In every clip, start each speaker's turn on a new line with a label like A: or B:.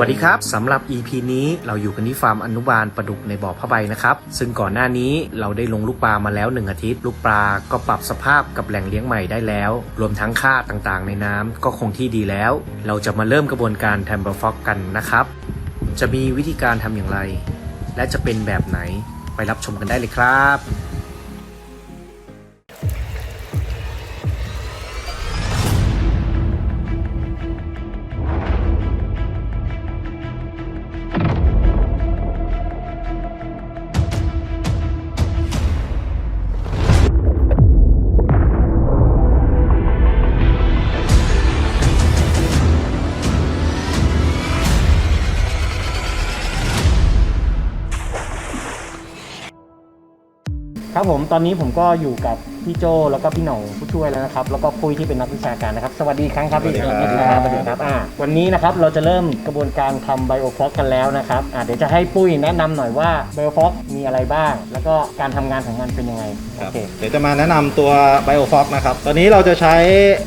A: วัสดีครับสำหรับ EP นี้เราอยู่กันที่ฟาร์มอนุบาลปลาดุกในบ่อผ้าใบนะครับ ซึ่งก่อนหน้านี้เราได้ลงลูกปลามาแล้ว 1 อาทิตย์ ลูกปลาก็ปรับสภาพกับแหล่งเลี้ยงใหม่ได้แล้ว รวมทั้งค่าต่างๆ ในน้ำก็คงที่ดีแล้ว เราจะมาเริ่มกระบวนการแทมเบอร์ฟอกกันนะครับ จะมีวิธีการทำอย่างไร และจะเป็นแบบไหนไปรับชมกันได้เลยครับ
B: ครับผมตอนนี้ผมก็อยู่กับ พี่โจแล้วก็พี่หน่องผู้ช่วยแล้วนะครับ แล้วก็ปุ้ยที่เป็นนักวิชาการนะครับ สวัสดีอีกครั้งครับพี่
C: สวัสดีครับ
B: สวัสดีครับอ่าวันนี้นะครับเราจะเริ่มกระบวนการทำไบโอฟอกกันแล้วนะครับอ่าเดี๋ยวจะให้ปุ้ยแนะนำหน่อยว่าไบโอฟอกมีอะไรบ้าง แล้วก็การทำงานของมันเป็นยังไง
C: ค
B: โอ
C: รับ
B: เค
C: เดี๋ยวจะมาแนะนำตัว BioFox นะครับ ตอนนี้เราจะใช้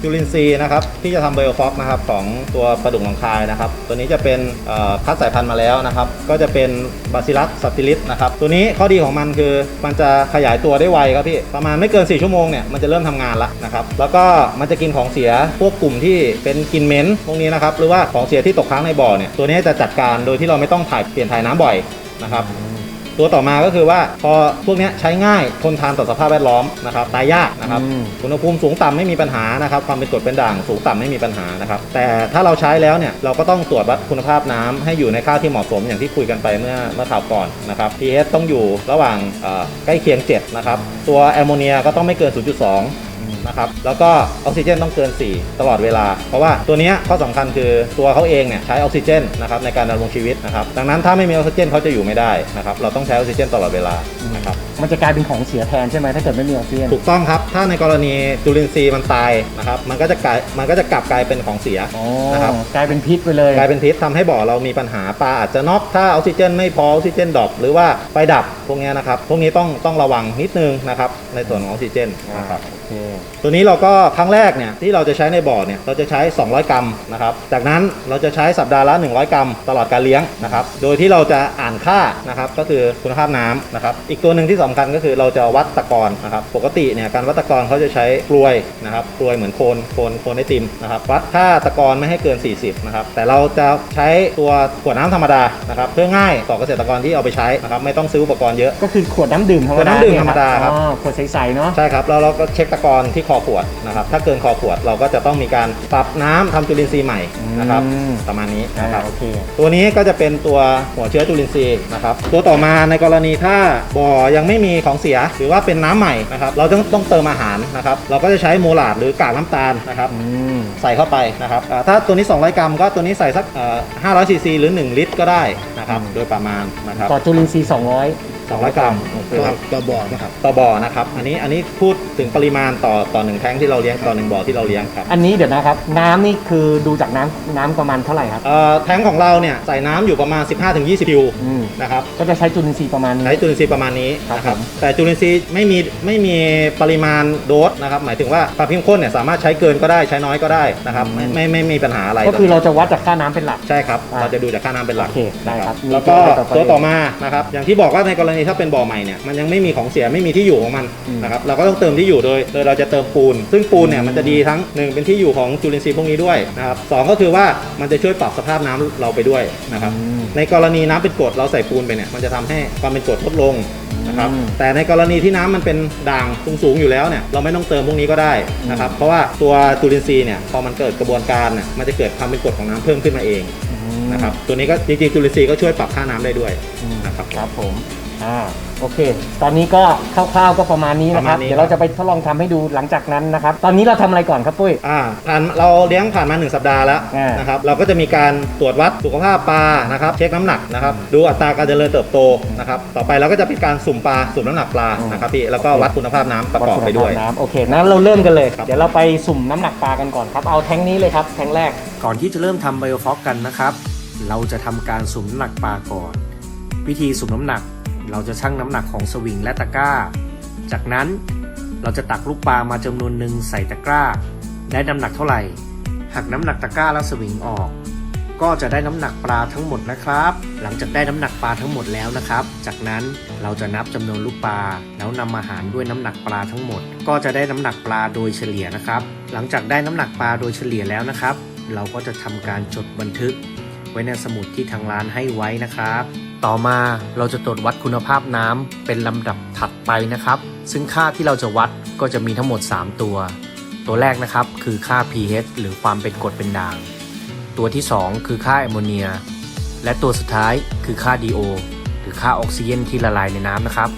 C: จุลินทรีย์นะครับที่จะทำ BioFox นะครับของตัวปลาดุกหนองคายนะครับ ตัวนี้จะเป็นเอ่อคัดสายพันธุ์มาแล้วนะครับ ก็จะเป็นบาซิลัสซัตติลิสนะครับ ตัวนี้ข้อดีของมันคือมันจะขยายตัวได้ไวครับพี่ ประมาณไม่เกิน 4 ชั่วโมงเนี่ยมันจะเริ่มทำงานละนะครับแล้วก็มันจะกินของเสียพวกกลุ่มที่เป็นกินเหม็นพวกนี้นะครับหรือว่าของเสียที่ตกค้างในบ่อเนี่ยตัวนี้จะจัดการโดยที่เราไม่ต้องถ่ายเปลี่ยนถ่ายน้ำบ่อยนะครับ ตัวต่อมาก็คือว่าพอพวกเนี้ยใช้ง่ายทนทานต่อสภาพแวดล้อมนะครับตายยากนะครับ
B: อืม
C: อุณหภูมิสูงต่ำไม่มีปัญหานะครับความเป็นกรดเป็นด่างสูงต่ำไม่มีปัญหานะครับแต่ถ้าเราใช้แล้วเนี่ยเราก็ต้องตรวจวัดคุณภาพน้ำให้อยู่ในค่าที่เหมาะสมอย่างที่คุยกันไปเมื่อเมื่อคราวก่อนนะครับ pH ต้องอยู่ระหว่างเอ่อใกล้เคียง7นะครับตัวแอมโมเนียก็ต้องไม่เกิน 0.2 นะครับแล้วก็ออกซิเจนต้องเกิน 4 ตลอดเวลา เพราะว่าตัวนี้ข้อสำคัญคือตัวเขาเองเนี่ยใช้ออกซิเจนนะครับในการดำรงชีวิตนะครับดังนั้นถ้าไม่มีออกซิเจนเขาจะอยู่ไม่ได้นะครับเราต้องใช้ออกซิเจนตลอดเวลานะครับ
B: มันจะกลายเป็นของเสียแทนใช่ไหมถ้าเกิดไม่มีออกซิเจน
C: ถูกต้องครับ ถ้าในกรณีจุลินทรีย์มันตายนะครับ มันก็จะกลาย มันก็จะกลับกลายเป็นของเสีย
B: อ๋อ
C: นะครับ
B: กลายเป็นพิษไปเลย
C: กลายเป็นพิษทำให้บ่อเรามีปัญหาปลาอาจจะน็อกถ้าออกซิเจนไม่พอออกซิเจนดรอปหรือว่าไฟดับพวกเนี้ยนะครับ พวกนี้ต้องต้องระวังนิดนึงนะครับในส่วนของออกซิเจนนะครับ
B: โอเค
C: ตัวนี้เราก็ครั้งแรกเนี่ยที่เราจะใช้ในบ่อเนี่ยเราจะใช้ 200 กรัมนะครับ จากนั้นเราจะใช้สัปดาห์ละ 100 กรัม ตลอดการเลี้ยงนะครับ โดยที่เราจะอ่านค่านะครับก็คือคุณภาพน้ำนะครับ อีกตัวหนึ่งที่สำคัญก็คือเราจะวัดตะกอนนะครับปกติเนี่ยการวัดตะกอนเขาจะใช้กลวยนะครับกลวยเหมือนโคนโคนโคนไอติมนะครับวัดค่าตะกอนไม่ให้เกิน 40นะครับแต่เราจะใช้ตัวขวดน้ำธรรมดานะครับเพื่อง่ายต่อเกษตรกรที่เอาไปใช้นะครับไม่ต้องซื้ออุปกรณ์เยอะ
B: ก็คือขวดน้ำดื่มธรรม
C: ขวด
B: ดา
C: น้ำดื่มธรรมดาครับ
B: อ๋อขวดใสๆเนาะ
C: ใช่ครับแล้วเราก็เช็คตะกอนที่คอขวดนะครับถ้าเกินคอขวดเราก็จะต้องมีการปรับน้ำทำจุลินทรีย์ใหม่นะครับ
B: อืม
C: ประมาณนี้
B: อ่า
C: นะครับ
B: โอเค
C: ตัวนี้ก็จะเป็นตัวหัวเชื้อจุลินทรีย์นะครับตัวต่อมาในกรณีถ้าบ่อยังไม่มีของเสีย หรือว่าเป็นน้ำใหม่นะครับเราต้องต้องเติมอาหารนะครับเราก็จะใช้โมลาดหรือกากน้ำตาลนะครับ
B: อืม
C: ใส่เข้าไปนะครับอ่าถ้าตัวนี้ 200 กรัม ก็ตัวนี้ใส่สักเอ่อ500ซีซีหรือ 1 ลิตรก็ได้นะครับ
B: อืม
C: โดยประมาณนะครับ
B: ต่อจุลินทรีย์200
C: 200 กรัม
B: โอเค
C: นะครับต่อบ่อนะครับ ต่อบ่อนะครับ อันนี้อันนี้พูดถึงปริมาณต่อต่อหนึ่งแท้งที่เราเลี้ยงต่อหนึ่งบ่อที่เราเลี้ยงครับ
B: อันนี้เดี๋ยวนะครับ น้ำนี่คือดูจากน้ำน้ำประมาณเท่าไหร่ครับ
C: เอ่อแท้งของเราเนี่ยใส่น้ำอยู่ประมาณ 15-20คิว
B: อืม
C: นะครับ
B: ก็จะใช้จุลินทรีย์ประมาณนี้
C: ใช้จุลินทรีย์ประมาณนี้
B: ครับ
C: นะครับ
B: ผม
C: แต่จุลินทรีย์ไม่มีไม่มีปริมาณโดสนะครับหมายถึงว่าความเข้มข้นเนี่ยสามารถใช้เกินก็ได้ใช้น้อยก็ได้นะครับไม่ไม่ไม่ไม่มีปัญหาอะไร
B: ก็คือเราจะวัดจากค่าน้ำเป็นหลัก
C: ใช่ครับ
B: อ่า
C: เราจะดูจากค่าน้ำเป็นหลัก
B: โอเคได้ครับมี
C: แล้วก็
B: ตัวต่อไป
C: ตัวต่อมานะครับ อย่างที่บอกว่าในกรณีถ้าเป็นบ่อใหม่เนี่ยมันยังไม่มีของเสียไม่มีที่อยู่ของมัน
B: อืม
C: นะครับเราก็ต้องเติมที่อยู่โดยโดยเราจะเติมปูน ซึ่งปูนเนี่ยมันจะดีทั้งหนึ่งเป็นที่อยู่ของจุลินทรีย์พวกนี้ด้วยนะครับสองก็คือว่ามันจะช่วยปรับสภาพน้ำเราไปด้วยนะครับ
B: อืม
C: ในกรณีน้ำเป็นกรดเราใส่ปูนไปเนี่ยมันจะทำให้ความเป็นกรดลดลงนะครับ
B: อืม
C: แต่ในกรณีที่น้ำมันเป็นด่างสูงๆอยู่แล้วเนี่ยเราไม่ต้องเติมพวกนี้ก็ได้นะครับเพราะว่าตัวจุลินทรีย์เนี่ยพอมันเกิดกระบวนการเนี่ยมันจะเกิดความเป็นกรดของน้ำเพิ่มขึ้นมาเอง
B: อืม
C: นะครับตัวนี้ก็จริงๆจุลินทรีย์ก็ช่วยปรับค่าน้ำได้ด้วย
B: อืม
C: นะครับ
B: ครับผม อ่าโอเค ตอนนี้ก็คร่าวๆก็ประมาณนี้นะครับ
C: ประมาณนี้
B: เดี๋ยวเราจะไปทดลองทำให้ดูหลังจากนั้นนะครับ ตอนนี้เราทำอะไรก่อนครับปุ้ย
C: อ่าผ่านเราเลี้ยงผ่านมา 1 สัปดาห์แล้ว
B: อ่าน
C: นะครับเราก็จะมีการตรวจวัดสุขภาพปลานะครับเช็คน้ำหนักนะครับดูอัตราการเจริญเติบโตนะครับต่อไปเราก็จะเป็นการสุ่มปลาสุ่มน้ำหนักปลา
B: อืม
C: นะครับพี่แล้วก็วัดคุณภาพน้ำประกอบ
B: วั
C: ไปด้วย
B: คุณภาพน้ำโอเคนั้นเราเริ่มกันเลย
C: ครับ
B: เดี๋ยวเราไปสุ่มน้ำหนักปลากันก่อนครับ เอาแท้งนี้เลยครับ แท้งแรก
A: ก่อนที่จะเริ่มทำไบโอฟอกกันนะครับ เราจะทำการสุ่มน้ำหนักปลาก่อน วิธีสุ่มน้ำหนัก เราจะชั่งน้ำหนักของสวิงและตะกร้า จากนั้นเราจะตักลูกปลามาจำนวนหนึ่งใส่ตะกร้า ได้น้ำหนักเท่าไหร่หักน้ำหนักตะกร้าและสวิงออก ก็จะได้น้ำหนักปลาทั้งหมดนะครับ หลังจากได้น้ำหนักปลาทั้งหมดแล้วนะครับ จากนั้นเราจะนับจำนวนลูกปลา แล้วนำมาหารด้วยน้ำหนักปลาทั้งหมด ก็จะได้น้ำหนักปลาโดยเฉลี่ยนะครับ หลังจากได้น้ำหนักปลาโดยเฉลี่ยแล้วนะครับ เราก็จะทำการจดบันทึก ไว้ในสมุดที่ทางร้านให้ไว้นะครับ ต่อมาเราจะตรวจวัดคุณภาพน้ำเป็นลำดับถัดไปนะครับ ซึ่งค่าที่เราจะวัดก็จะมีทั้งหมด 3 ตัว ตัวแรกนะครับคือค่า pH หรือความเป็นกรดเป็นด่าง ตัวที่ 2 คือค่าแอมโมเนีย และตัวสุดท้ายคือค่า DO หรือค่าออกซิเจนที่ละลายในน้ำนะครับ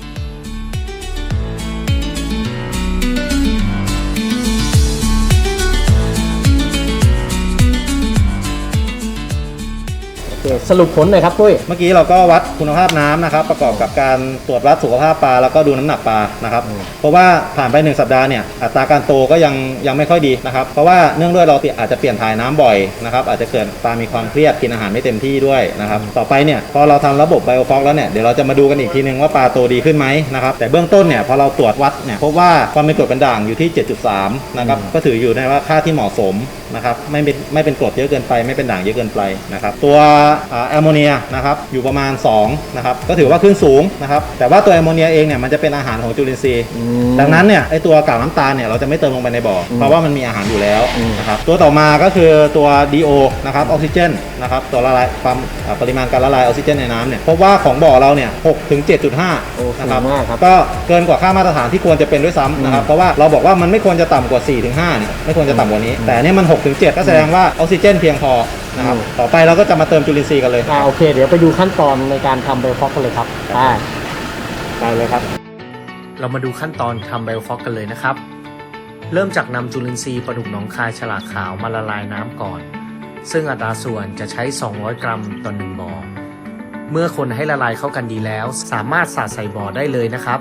B: สรุปผลหน่อยครับปุ้ย
C: เมื่อกี้เราก็วัดคุณภาพน้ำนะครับ ประกอบกับการตรวจวัดสุขภาพปลาแล้วก็ดูน้ำหนักปลานะครับ
B: อืม
C: เพราะว่าผ่านไป 1 สัปดาห์เนี่ยอัตราการโตก็ยังยังไม่ค่อยดีนะครับ เพราะว่าเนื่องด้วยเราอาจจะเปลี่ยนถ่ายน้ำบ่อยนะครับอาจจะเกิดปลามีความเครียดกินอาหารไม่เต็มที่ด้วยนะครับ ต่อไปเนี่ยพอเราทำระบบไบโอฟอกแล้วเนี่ยเดี๋ยวเราจะมาดูกันอีกทีนึงว่าปลาโตดีขึ้นไหมนะครับแต่เบื้องต้นเนี่ยพอเราตรวจวัดเนี่ยพบว่าความเป็นกรดเป็นด่างอยู่ที่ 7.3 นะครับก็ถืออยู่ในว่าค่าที่เหมาะสม นะครับไม่เป็นไม่เป็นกรดเยอะเกินไปไม่เป็นด่างเยอะเกินไปนะครับตัวอ่าแอมโมเนียนะครับอยู่ประมาณ2นะครับก็ถือว่าขึ้นสูงนะครับแต่ว่าตัวแอมโมเนียเองเนี่ยมันจะเป็นอาหารของจุลินทรีย์ดังนั้นเนี่ยไอตัวกากน้ำตาลเนี่ยเราจะไม่เติมลงไปในบ่ออ
B: ม
C: เพราะว่ามันมีอาหารอยู่แล้ว
B: อืม
C: นะครับตัวต่อมาก็คือตัว DO นะครับออกซิเจนนะครับตัวละลายความอ่าปริมาณการละลายออกซิเจนในน้ำเนี่ยพบว่าของบ่อเราเนี่ย6ถึง7.5
B: โอ้
C: นะครับ
B: สูงมากครับ
C: ก็เกินกว่าค่ามาตรฐานที่ควรจะเป็นด้วยซ้ำนะครับเพราะว่าเราบอกว่ามันไม่ควรจะต่ำกว่า4ถึง5เนี่ยไม่ควรจะต่ำกว่านี้ แต่อันนี่มัน6ถึง7ก็แสดงว่าออกซิเจนเพียงพอนะครับ
B: อืม
C: ต่อไปเราก็จะมาเติมจุลินทรีย์กันเลย
B: อ่าโอเค เดี๋ยวไปดูขั้นตอนในการทำไบโอฟอกกันเลยครับอ่าไปเลยครับ
A: เรามาดูขั้นตอนทำไบโอฟอกกันเลยนะครับ เริ่มจากนำจุลินทรีย์ปลาดุกหนองคายฉลากขาวมาละลายน้ำก่อน ซึ่งอัตราส่วนจะใช้ 200 กรัมต่อหนึ่งบ่อเมื่อคนให้ละลายเข้ากันดีแล้ว สามารถสาดใส่บ่อได้เลยนะครับ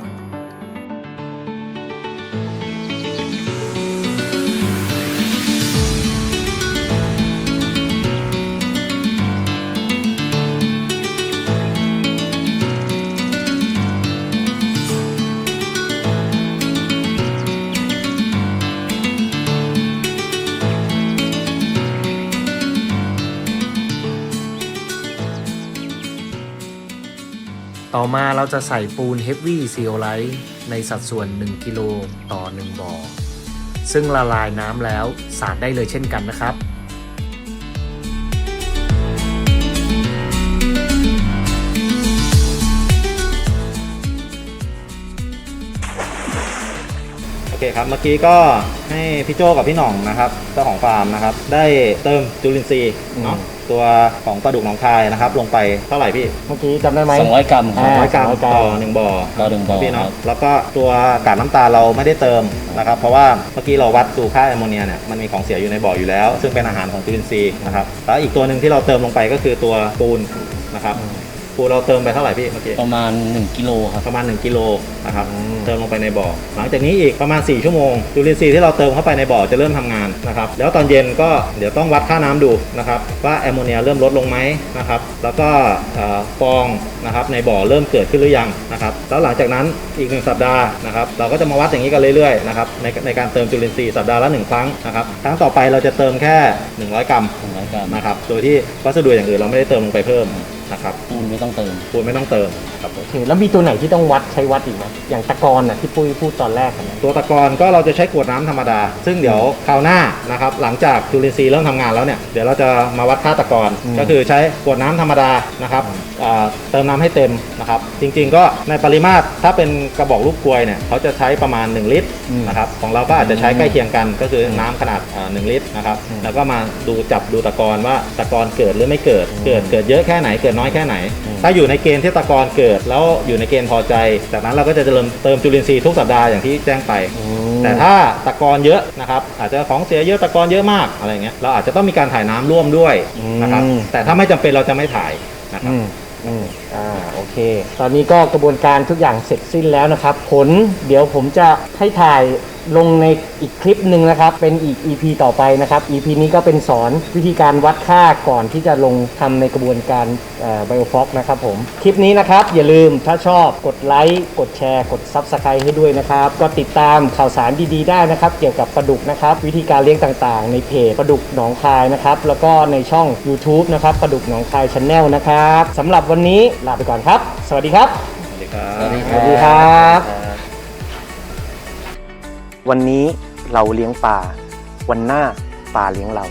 A: ต่อมาเราจะใส่ปูนเฮฟวี่ซีโอไลท์ในสัดส่วน 1 กิโลต่อ 1บ่อซึ่งละลายน้ำแล้วสาดได้เลยเช่นกันนะครับ
C: โอเคครับเมื่อกี้ก็ให้พี่โจกับพี่หน่องนะครับเจ้าของฟาร์มนะครับ ได้เติมจุลินทรีย์เนาะ
B: อืม
C: ตัวของปลาดุกหนองคายนะครับ ลงไปเท่าไหร่พี่
B: เมื่อกี้จำได้ไหม
D: สองร้อยกรัมครับ
B: อ่า
C: ร้อยกรัม
B: 200กรัม
C: ต่อหนึ่งบ่อ
D: ต่อหนึ่งบ่อ
C: พี่
D: ครั
C: เนาะ
D: บ
C: แล้วก็ตัวกากน้ำตาลเราไม่ได้เติมนะครับ เพราะว่าเมื่อกี้เราวัดดูค่าแอมโมเนียเนี่ยมันมีของเสียอยู่ในบ่ออยู่แล้ว ซึ่งเป็นอาหารของจุลินทรีย์นะครับแล้วอีกตัวหนึ่งที่เราเติมลงไปก็คือตัวปูนนะครับ ปูนเราเติมไปเท่าไหร่พี่เมื่อกี้
D: ประมาณ 1กิโลครับ
C: ประมาณ 1กิโลนะครับ
B: อืม
C: เติมลงไปในบ่อ หลังจากนี้อีกประมาณ 4 ชั่วโมงจุลินทรีย์ที่เราเติมเข้าไปในบ่อจะเริ่มทำงานนะครับแล้วตอนเย็นก็เดี๋ยวต้องวัดค่าน้ำดูนะครับว่าแอมโมเนียเริ่มลดลงไหมนะครับแล้วก็เอ่อฟองนะครับในบ่อเริ่มเกิดขึ้นหรือยังนะครับแล้วหลังจากนั้นอีกหนึ่งสัปดาห์นะครับเราก็จะมาวัดอย่างนี้กันเรื่อยๆนะครับในในการเติมจุลินทรีย์สัปดาห์ละหนึ่งครั้งนะครับครั้งต่อไปเราจะเติมแค่ 100 กรัม
D: 100กรัม
C: นะครับโดยที่วัสดุอย่างอื่นเราไม่ได้เติมลงไปเพิ่ม นะครับ
D: ปูนไม่ต้องเติม
C: ปูนไม่ต้องเติมครับผม
B: โอเคแล้วมีตัวไหนที่ต้องวัดใช้วัดอีกไหมอย่างตะกอนน่ะที่ปุ้ยพูดตอนแรกอะนะ
C: ตัวตะกอนก็เราจะใช้ขวดน้ำธรรมดา ซึ่งเดี๋ยวคราวหน้านะครับหลังจากจุลินทรีย์เริ่มทำงานแล้วเนี่ยเดี๋ยวเราจะมาวัดค่าตะกอนก็คือใช้ขวดน้ำธรรมดานะครับอ่าเติมน้ำให้เต็มนะครับจริงๆก็ในปริมาตรถ้าเป็นกระบอกลูกกลวยเนี่ยเขาจะใช้ประมาณ 1 ลิตรนะครับของเราก็อาจจะใช้ใกล้เคียงกันก็คือน้ำขนาดอ่า1ลิตรนะครับแล้วก็มาดูจับดูตะกอนว่าตะกอนเกิดหรือไม่เกิดเกิดเกิดเยอะแค่ไหนเกิดน้อยแค่ไหน ถ้าอยู่ในเกณฑ์ที่ตะกอนเกิด แล้วอยู่ในเกณฑ์พอใจ จากนั้นเราก็จะเริ่มเติมจุลินทรีย์ทุกสัปดาห์อย่างที่แจ้งไป
B: อืม
C: แต่ถ้าตะกอนเยอะนะครับอาจจะของเสียเยอะตะกอนเยอะมากอะไรเงี้ยเราอาจจะต้องมีการถ่ายน้ำร่วมด้วยนะครับ
B: อืม
C: แต่ถ้าไม่จำเป็นเราจะไม่ถ่ายนะครับ
B: อืมอืมอ่าโอเค ตอนนี้ก็กระบวนการทุกอย่างเสร็จสิ้นแล้วนะครับ ผลเดี๋ยวผมจะให้ถ่าย ลงในอีกคลิปหนึ่งนะครับ เป็นอีก EP ต่อไปนะครับ EP นี้ก็เป็นสอนวิธีการวัดค่าก่อนที่จะลงทำในกระบวนการไบโอฟอกนะครับผม คลิปนี้นะครับ อย่าลืมถ้าชอบกดไลค์กดแชร์ กด Subscribe ให้ด้วยนะครับ ก็ติดตามข่าวสารดีๆได้นะครับ เกี่ยวกับปลาดุกนะครับ วิธีการเลี้ยงต่างๆ ในเพจปลาดุกหนองคายนะครับ แล้วก็ในช่อง YouTube นะครับปลาดุกหนองคายช n แนลนะครับสำหรับวันนี้ลาไปก่อนครับ สวัสดีครับ
C: สวัสดีครับ
D: สวัสดี
B: สวัสดีครับ
D: ครับ
A: วันนี้เราเลี้ยงปลาวันหน้าปลาเลี้ยงเรา